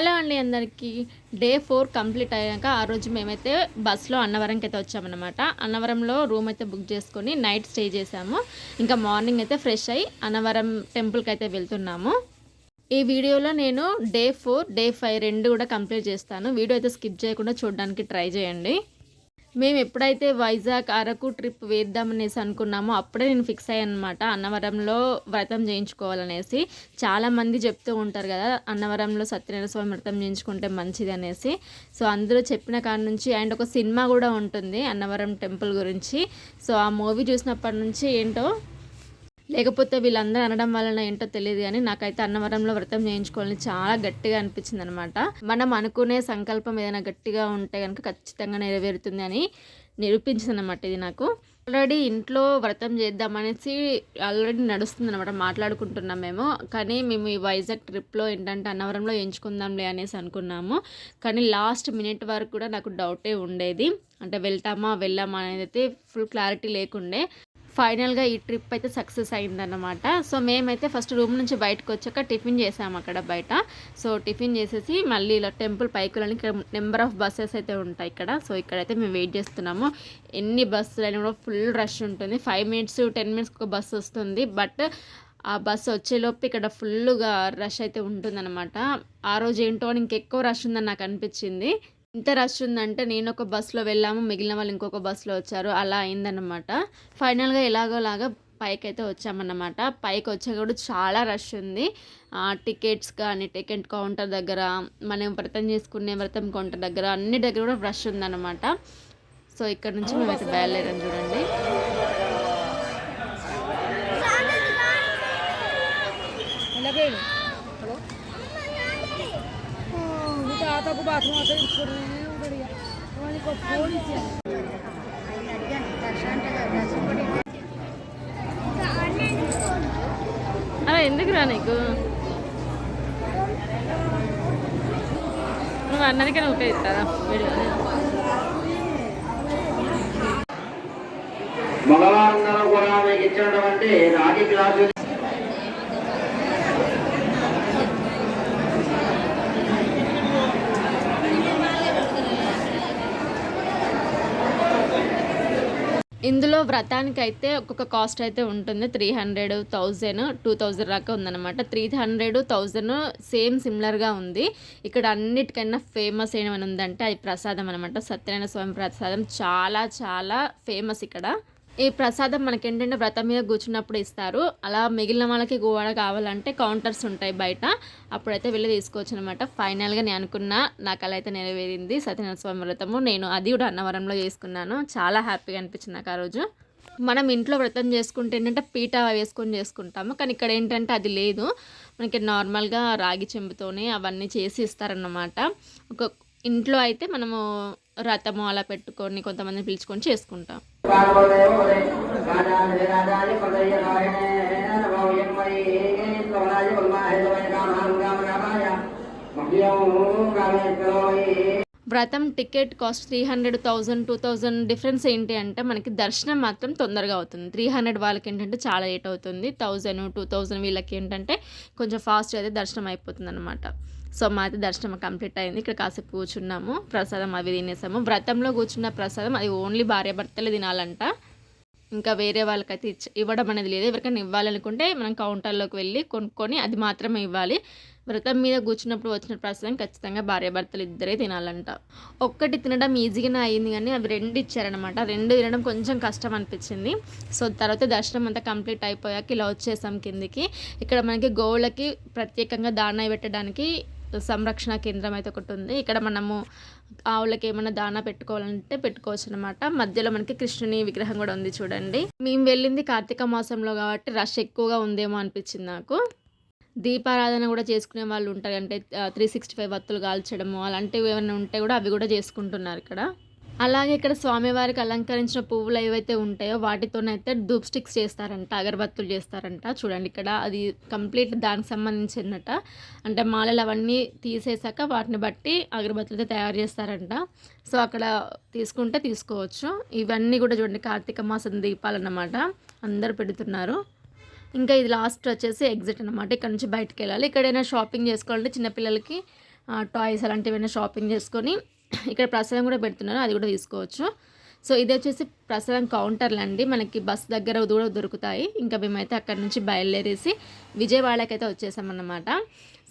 Hello అండి అందరికీ. Day four complete అయ్యాక ఆ రోజు మేమైతే బస్సులో అన్నవరంకి అయితే వచ్చామన్నమాట. అన్నవరంలో రూమ్ అయితే బుక్ చేసుకొని నైట్ స్టే చేసాము ఇంకా మార్నింగ్ అయితే ఫ్రెష్ అయ్యి అన్నవరం టెంపుల్కి అయితే వెళ్తున్నాము. ఈ వీడియోలో నేను డే ఫోర్ డే ఫైవ్ రెండు కూడా కంప్లీట్ చేస్తాను. వీడియో అయితే స్కిప్ చేయకుండా చూడడానికి ట్రై చేయండి. మేము ఎప్పుడైతే వైజాగ్ అరకు ట్రిప్ వేద్దామనేసి అనుకున్నామో అప్పుడే నేను ఫిక్స్ అయ్యాను అనమాట అన్నవరంలో వ్రతం చేయించుకోవాలనేసి. చాలామంది చెప్తూ ఉంటారు కదా అన్నవరంలో సత్యనారాయణ స్వామి వ్రతం చేయించుకుంటే మంచిది అనేసి. సో అందరూ చెప్పిన కాడ నుంచి అండ్ ఒక సినిమా కూడా ఉంటుంది అన్నవరం టెంపుల్ గురించి. సో ఆ మూవీ చూసినప్పటి నుంచి ఏంటో లేకపోతే వీళ్ళందరూ అనడం వలన ఏంటో తెలియదు కానీ నాకైతే అన్నవరంలో వ్రతం చేయించుకోవాలని చాలా గట్టిగా అనిపించింది అనమాట మనం అనుకునే సంకల్పం ఏదైనా గట్టిగా ఉంటే కనుక ఖచ్చితంగా నెరవేరుతుంది అని నిరూపించింది అనమాట ఇది నాకు. ఆల్రెడీ ఇంట్లో వ్రతం చేద్దామనేసి ఆల్రెడీ నడుస్తుంది అనమాట మాట్లాడుకుంటున్నాం మేము. కానీ మేము ఈ వైజాగ్ ట్రిప్లో ఏంటంటే అన్నవరంలో ఎంచుకుందాంలే అనేసి అనుకున్నాము. కానీ లాస్ట్ మినిట్ వరకు కూడా నాకు డౌటే ఉండేది. అంటే వెళ్తామా వెళ్ళామా అనేది అయితే ఫుల్ క్లారిటీ లేకుండే. ఫైనల్గా ఈ ట్రిప్ అయితే సక్సెస్ అయిందన్నమాట. సో మేమైతే ఫస్ట్ రూమ్ నుంచి బయటకు వచ్చాక టిఫిన్ చేసాము అక్కడ బయట. సో టిఫిన్ చేసేసి మళ్ళీ ఇలా టెంపుల్ పైకులని ఇక్కడ నెంబర్ ఆఫ్ బస్సెస్ అయితే ఉంటాయి ఇక్కడ. సో ఇక్కడైతే మేము వెయిట్ చేస్తున్నాము. ఎన్ని బస్సులు అయినా కూడా ఫుల్ రష్ ఉంటుంది. ఫైవ్ మినిట్స్ టెన్ మినిట్స్ ఒక బస్సు వస్తుంది. బట్ ఆ బస్సు వచ్చేలోపు ఇక్కడ ఫుల్గా రష్ అయితే ఉంటుందన్నమాట. ఆ రోజు ఏంటో ఇంకెక్కువ రష్ ఉందని నాకు అనిపించింది. ఇంత రష్ ఉందంటే నేను ఒక బస్సులో వెళ్ళాము మిగిలిన వాళ్ళు ఇంకొక బస్సులో వచ్చారు అలా అయిందనమాట ఫైనల్గా ఎలాగోలాగా పైకి అయితే వచ్చామన్నమాట. పైకి వచ్చాక కూడా చాలా రష్ ఉంది. టికెట్స్ కానీ టికెట్ కౌంటర్ దగ్గర మనం వ్రతం చేసుకునే వ్రతం కౌంటర్ దగ్గర అన్ని దగ్గర కూడా రష్ ఉందన్నమాట. సో ఇక్కడ నుంచి మేమైతే బయలుదేరాం చూడండి. ताको बाथरूम आता है छोड़ रहे हैं बढ़िया वाली को थोड़ी सी అలా ఎందుకు రా నీకు నువ్వు అన్నదికైనా ఉపయోగిస్తారా వీడియో మగవారందరూ కూడా మీకు ఇచ్చినటువంటి రాగి గ్లాసు ఇందులో వ్రతానికి అయితే ఒక్కొక్క కాస్ట్ అయితే ఉంటుంది. Three hundred thousand two thousand దాకా ఉందన్నమాట. త్రీ హండ్రెడ్ థౌజండ్ సేమ్ సిమిలర్గా ఉంది. ఇక్కడ అన్నిటికన్నా ఫేమస్ ఏమైనా ఉందంటే అది ప్రసాదం అనమాట సత్యనారాయణ స్వామి ప్రసాదం చాలా చాలా ఫేమస్ ఇక్కడ. ఈ ప్రసాదం మనకి ఏంటంటే వ్రతం మీద కూర్చున్నప్పుడు ఇస్తారు. అలా మిగిలిన వాళ్ళకి కూడా కావాలంటే కౌంటర్స్ ఉంటాయి బయట. అప్పుడైతే వెళ్ళి తీసుకోవచ్చు అనమాట ఫైనల్గా నేను అనుకున్న నాకు అలా అయితే నెరవేరింది. సత్యనారాయణ స్వామి వ్రతము. నేను అది కూడా అన్నవరంలో చేసుకున్నాను. చాలా హ్యాపీగా అనిపించింది నాకు ఆ రోజు. మనం ఇంట్లో వ్రతం చేసుకుంటే ఏంటంటే పీట వేసుకొని చేసుకుంటాము. కానీ ఇక్కడ ఏంటంటే అది లేదు. మనకి నార్మల్గా రాగి చెంబుతోనే అవన్నీ చేసి ఇస్తారన్నమాట. ఒక ఇంట్లో అయితే మనము రథము అలా పెట్టుకొని కొంతమంది పిలుచుకొని చేసుకుంటాం. వ్రతం ticket cost three hundred thousand two thousand difference ఏంటి అంటే మనకి దర్శనం మాత్రం తొందరగా అవుతుంది. త్రీ హండ్రెడ్ వాళ్ళకి ఏంటంటే చాలా లేట్ అవుతుంది. థౌజండ్ టూ థౌజండ్ వీళ్ళకి ఏంటంటే కొంచెం ఫాస్ట్ అయితే దర్శనం అయిపోతుంది అనమాట సో మాది దర్శనం కంప్లీట్ అయింది. ఇక్కడ కాసేపు కూర్చున్నాము ప్రసాదం అవి తినేసాము. వ్రతంలో కూర్చున్న ప్రసాదం అది ఓన్లీ భార్యాభర్తలే తినాలంట. ఇంకా వేరే వాళ్ళకైతే ఇచ్చ ఇవ్వడం అనేది లేదు. ఎవరికైనా ఇవ్వాలనుకుంటే మనం కౌంటర్లోకి వెళ్ళి కొనుక్కొని అది మాత్రమే ఇవ్వాలి. వ్రతం మీద కూర్చున్నప్పుడు వచ్చిన ప్రసాదం ఖచ్చితంగా భార్యాభర్తలు ఇద్దరే తినాలంట. ఒక్కటి తినడం ఈజీగానే అయింది కానీ అవి రెండు ఇచ్చారనమాట రెండు తినడం కొంచెం కష్టం అనిపించింది. సో తర్వాత దర్శనం అంతా కంప్లీట్ అయిపోయాక ఇలా వచ్చేసాం కిందికి. ఇక్కడ మనకి గోవులకి ప్రత్యేకంగా దాన పెట్టడానికి సంరక్షణ కేంద్రం అయితే ఒకటి ఉంది. ఇక్కడ మనము ఆవులకి ఏమైనా దానా పెట్టుకోవాలంటే పెట్టుకోవచ్చు అనమాట మధ్యలో మనకి కృష్ణుని విగ్రహం కూడా ఉంది చూడండి. మేము వెళ్ళింది కార్తీక మాసంలో కాబట్టి రష్ ఎక్కువగా ఉందేమో అనిపించింది నాకు. దీపారాధన కూడా చేసుకునే వాళ్ళు ఉంటారు. అంటే త్రీ సిక్స్టీ ఫైవ్ వత్తులు కాల్చడము అలాంటివి ఏమైనా ఉంటే కూడా అవి కూడా చేసుకుంటున్నారు ఇక్కడ. అలాగే ఇక్కడ స్వామివారికి అలంకరించిన పువ్వులు ఏవైతే ఉంటాయో వాటితోనైతే ధూప్ స్టిక్స్ చేస్తారంట అగరబత్తులు చేస్తారంట. చూడండి ఇక్కడ అది కంప్లీట్ దానికి సంబంధించినట అంటే మాలలు అవన్నీ తీసేసాక వాటిని బట్టి అగరబత్తులు తయారు చేస్తారంట. సో అక్కడ తీసుకుంటే తీసుకోవచ్చు. ఇవన్నీ కూడా చూడండి కార్తీక మాసం దీపాలన్నమాట. అందరు పెడుతున్నారు. ఇంకా ఇది లాస్ట్ వచ్చేసి ఎగ్జిట్ అనమాట ఇక్కడ నుంచి బయటకు వెళ్ళాలి. ఎక్కడైనా షాపింగ్ చేసుకోవాలంటే చిన్నపిల్లలకి టాయ్స్ అలాంటివన్నీ షాపింగ్ చేసుకొని ఇక్కడ ప్రసాదం కూడా పెడుతున్నారు అది కూడా తీసుకోవచ్చు. సో ఇది వచ్చేసి ప్రసాదం కౌంటర్లు అండి మనకి బస్ దగ్గర కూడా దొరుకుతాయి. ఇంకా మేమైతే అక్కడ నుంచి బయలుదేరేసి విజయవాడకి అయితే వచ్చేసామన్నమాట.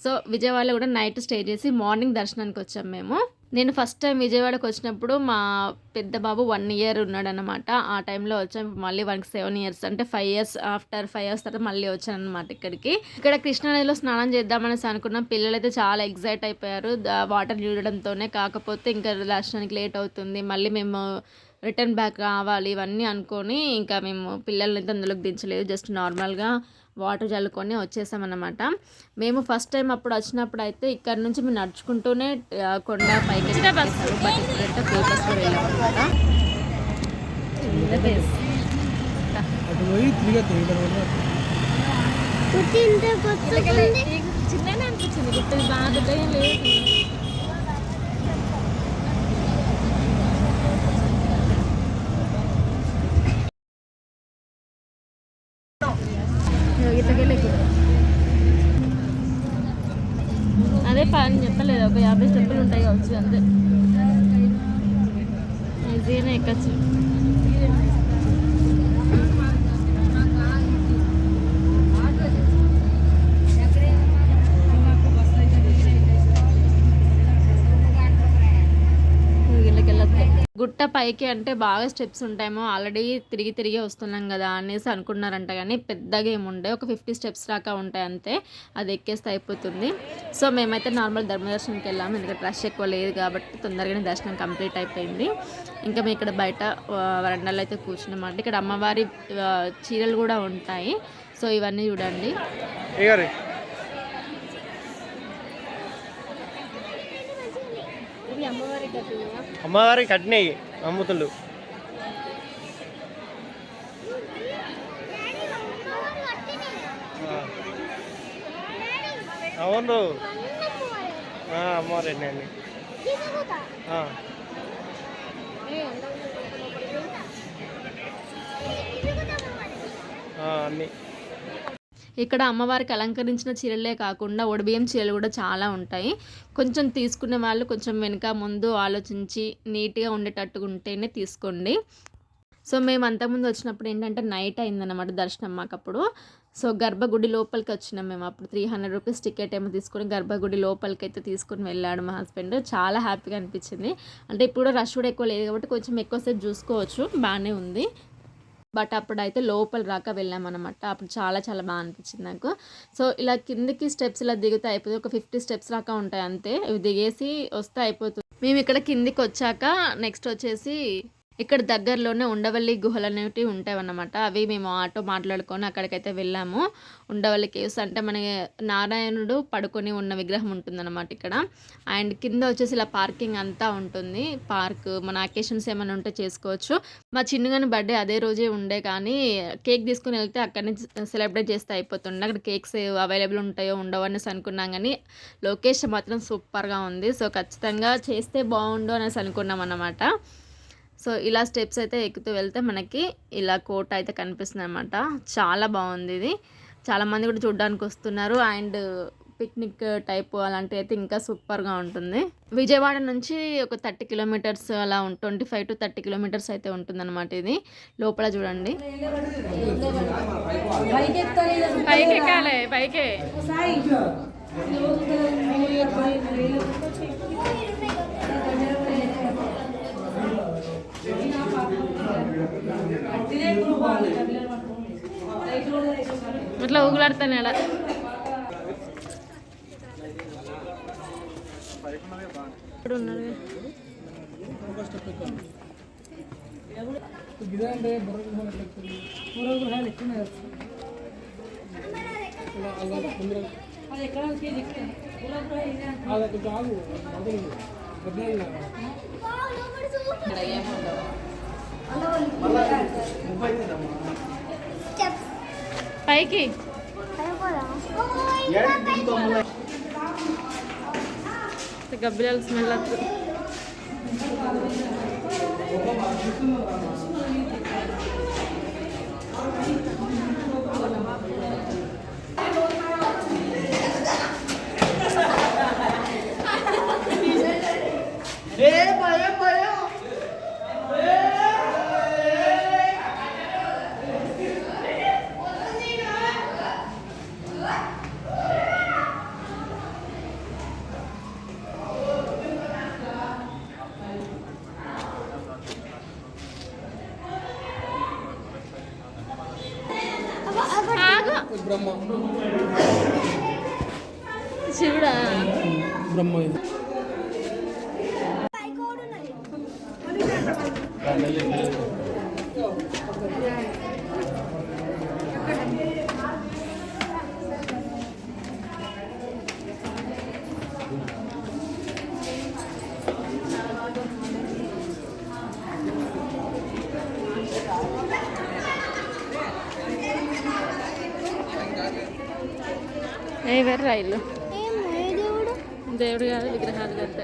సో విజయవాడలో కూడా నైట్ స్టే చేసి మార్నింగ్ దర్శనానికి వచ్చాం మేము. నేను ఫస్ట్ టైం విజయవాడకి వచ్చినప్పుడు మా పెద్ద బాబు వన్ ఇయర్ ఉన్నాడనమాట ఆ టైంలో వచ్చాం. మళ్ళీ వన్ సెవెన్ ఇయర్స్ అంటే five years after five years తర్వాత మళ్ళీ వచ్చాను అనమాట ఇక్కడికి. ఇక్కడ కృష్ణానదిలో స్నానం చేద్దామనేసి అనుకున్నాం. పిల్లలు అయితే చాలా ఎగ్జైట్ అయిపోయారు. వాటర్ చూడడంతోనే కాకపోతే ఇంకా దర్శనానికి లేట్ అవుతుంది. మళ్ళీ మేము రిటర్న్ బ్యాక్ రావాలి ఇవన్నీ అనుకొని ఇంకా మేము పిల్లల్ని అయితే అందులోకి దించలేదు. జస్ట్ నార్మల్గా వాటర్ చల్లుకొని వచ్చేసామన్నమాట. మేము ఫస్ట్ టైం అప్పుడు వచ్చినప్పుడు అయితే ఇక్కడ నుంచి మేము నడుచుకుంటూనే కొండ పైకి బట్ ఫ్రీ బస్లో చిన్న అనిపించింది గుర్తు ఏం లేదు ఇట్లకెళ్ళి ఎక్కువ అదే పని చెప్పలేదు ఒక యాభై స్టెప్పులు ఉంటాయి కావచ్చు అంతే. ఈజీగానే ఎక్కచ్చు. గుట్ట పైకి అంటే బాగా స్టెప్స్ ఉంటాయేమో ఆల్రెడీ తిరిగి తిరిగి వస్తున్నాం కదా అనేసి అనుకున్నారంట. కానీ పెద్దగా ఏముండే ఒక ఫిఫ్టీ స్టెప్స్ దాకా ఉంటాయి అంతే. అది ఎక్కేస్తే అయిపోతుంది. సో మేమైతే నార్మల్ ధర్మదర్శనంకి వెళ్ళాము. ఎందుకంటే రష్ ఎక్కువ లేదు కాబట్టి తొందరగానే దర్శనం కంప్లీట్ అయిపోయింది. ఇంకా మేము ఇక్కడ బయట వరండాలో అయితే కూర్చున్నామంటే. ఇక్కడ అమ్మవారి చీరలు కూడా ఉంటాయి. సో ఇవన్నీ చూడండి. అమ్మవారి కట్టినాయి? అమ్ముతులు అవును. ఆ, అమ్మవారి అండి అన్నీ. ఇక్కడ అమ్మవారికి అలంకరించిన చీరలే కాకుండా ఒడిబియ్యం చీరలు కూడా చాలా ఉంటాయి. కొంచెం తీసుకునే వాళ్ళు కొంచెం వెనుక ముందు ఆలోచించి నీట్గా ఉండేటట్టుగా ఉంటేనే తీసుకోండి. సో మేము అంతకుముందు వచ్చినప్పుడు ఏంటంటే నైట్ అయిందన్నమాట దర్శనం మాకు అప్పుడు సో గర్భగుడి లోపలికి వచ్చినాం మేము అప్పుడు. త్రీ హండ్రెడ్ రూపీస్ టికెట్ ఏమో తీసుకొని గర్భగుడి లోపలికి అయితే తీసుకొని వెళ్ళాడు మా హస్బెండ్. చాలా హ్యాపీగా అనిపించింది. అంటే ఇప్పుడు రష్ కూడా ఎక్కువ లేదు కాబట్టి కొంచెం ఎక్కువసేపు చూసుకోవచ్చు. బాగానే ఉంది. బట్ అప్పుడైతే లోపల రాక వెళ్ళామన్నమాట. అప్పుడు చాలా చాలా బాగా అనిపించింది నాకు. సో ఇలా కిందికి స్టెప్స్ ఇలా దిగితే అయిపోతుంది ఒక ఫిఫ్టీ స్టెప్స్ దాకా ఉంటాయి అంతే. ఇవి దిగేసి వస్తే అయిపోతుంది. మేము ఇక్కడ కిందికి వచ్చాక నెక్స్ట్ వచ్చేసి ఇక్కడ దగ్గరలోనే ఉండవల్లి గుహలు అనేవి ఉంటాయి అన్నమాట అవి మేము ఆటో మాట్లాడుకొని అక్కడికైతే వెళ్ళాము. ఉండవల్లి కేవ్స్ అంటే మన నారాయణుడు పడుకొని ఉన్న విగ్రహం ఉంటుందన్నమాట ఇక్కడ. అండ్ కింద వచ్చేసి ఇలా పార్కింగ్ అంతా ఉంటుంది. పార్క్ మన అకేషన్స్ ఏమైనా ఉంటే చేసుకోవచ్చు. మా చిన్నగాని బర్త్డే అదే రోజే ఉండే కానీ కేక్ తీసుకుని వెళ్తే అక్కడనే సెలబ్రేట్ చేస్తే అయిపోతుండే. అక్కడ కేక్స్ అవైలబుల్ ఉంటాయో ఉండవు అనేసి అనుకున్నాం కానీ లొకేషన్ మాత్రం సూపర్గా ఉంది. సో ఖచ్చితంగా చేస్తే బాగుండు అనేసి అనుకున్నాం అన్నమాట. సో ఇలా స్టెప్స్ అయితే ఎక్కుతూ వెళ్తే మనకి ఇలా కోట అయితే కనిపిస్తుంది అనమాట చాలా బాగుంది ఇది. చాలామంది కూడా చూడడానికి వస్తున్నారు. అండ్ పిక్నిక్ టైప్ అలాంటివి అయితే ఇంకా సూపర్గా ఉంటుంది. విజయవాడ నుంచి ఒక థర్టీ కిలోమీటర్స్ అలా twenty five to thirty kilometres అయితే ఉంటుందన్నమాట ఇది. లోపల చూడండి. పైకి. ఇట్లా ఊగులాడుతాను ఇలా ఇప్పుడు ఉన్నాడు ఇదంటే పైకి గబ్బిలాల స్మెల్ వస్తుంది బ్రహ్మ ఏ వేరు రైలు దేవుడు? కాదు విగ్రహాలు కదా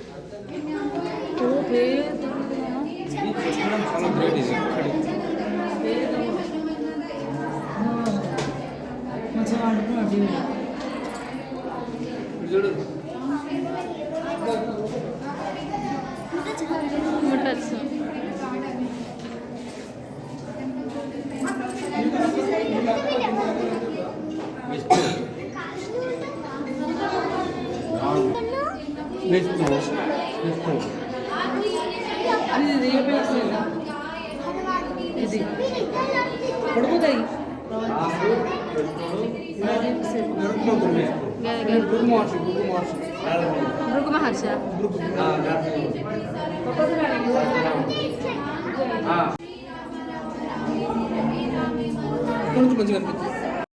విష్ణు విష్ణు ఇది ఇది పడిపోతాయి గురు మహర్షి గురు మహర్షి భృగు మహర్ష కొంచెం మంచిగా అనిపిస్తుంది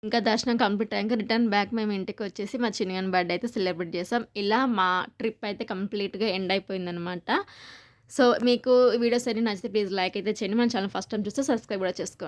ఇంకా దర్శనం కంప్లీట్ అయ్యాక రిటర్న్ బ్యాక్ మేము ఇంటికి వచ్చేసి మా చిన్నగాని బర్త్డే అయితే సెలబ్రేట్ చేసాం. ఇలా మా ట్రిప్ అయితే కంప్లీట్గా ఎండ్ అయిపోయిందనమాట సో మీకు వీడియోస్ అన్ని నచ్చితే ప్లీజ్ లైక్ అయితే చేయండి. మన ఛానల్ ఫస్ట్ టైం చూస్తే సబ్స్క్రైబ్ కూడా చేసుకోండి.